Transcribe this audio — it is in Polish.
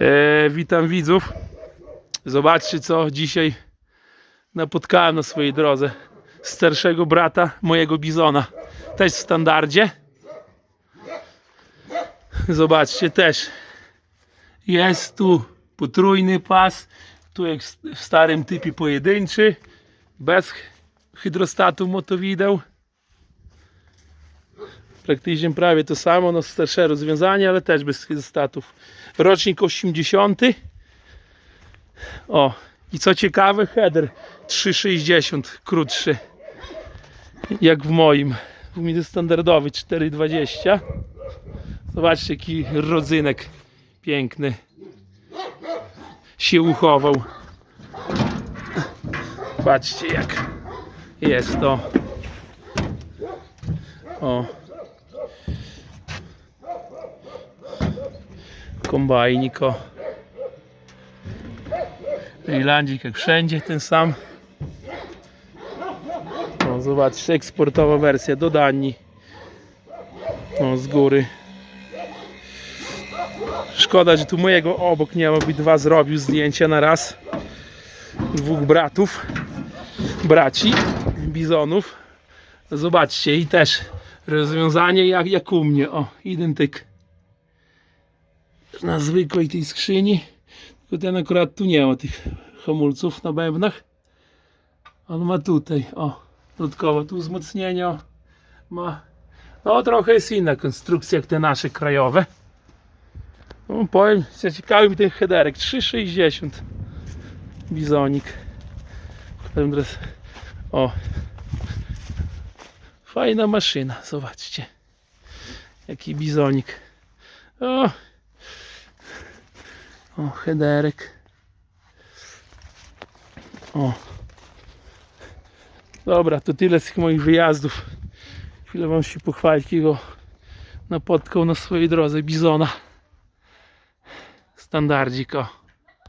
E, witam widzów. Zobaczcie, co dzisiaj napotkałem na swojej drodze. Starszego brata mojego bizona. Też w standardzie. Zobaczcie, też jest tu potrójny pas. Tu jak w starym typie pojedynczy. Bez hydrostatu motowideł. Praktycznie prawie to samo, no starsze rozwiązanie, ale też bez hydrostatów. Rocznik 80. O, i co ciekawe, header 3,60 krótszy. Jak w moim. W mnie standardowy 4,20. Zobaczcie, jaki rodzynek piękny się uchował. Patrzcie, jak jest to. O. Kombajnik, o. Irlandzik jak wszędzie ten sam. O, zobaczcie, eksportowa wersja do Danii. O, z góry. Szkoda, że tu mojego obok nie ma, by dwa zrobił zdjęcia na raz. Dwóch bratów, braci, bizonów. Zobaczcie, i też rozwiązanie jak, jak u mnie. O, identyk. Na zwykłej tej skrzyni. Tylko ten akurat tu nie ma tych hamulców na bębnach. On ma tutaj, o, dodatkowo tu wzmocnienie o, ma. No trochę jest inna konstrukcja jak te nasze krajowe. No, powiem, ciekawy mi ten headerek 3,60 bizonik. Potem teraz, o, fajna maszyna, zobaczcie. Jaki bizonik. O, o headerek. O. Dobra, to tyle z tych moich wyjazdów. Chwilę wam się pochwalić, jakiego napotkał na swojej drodze bizona. Standardzik, o.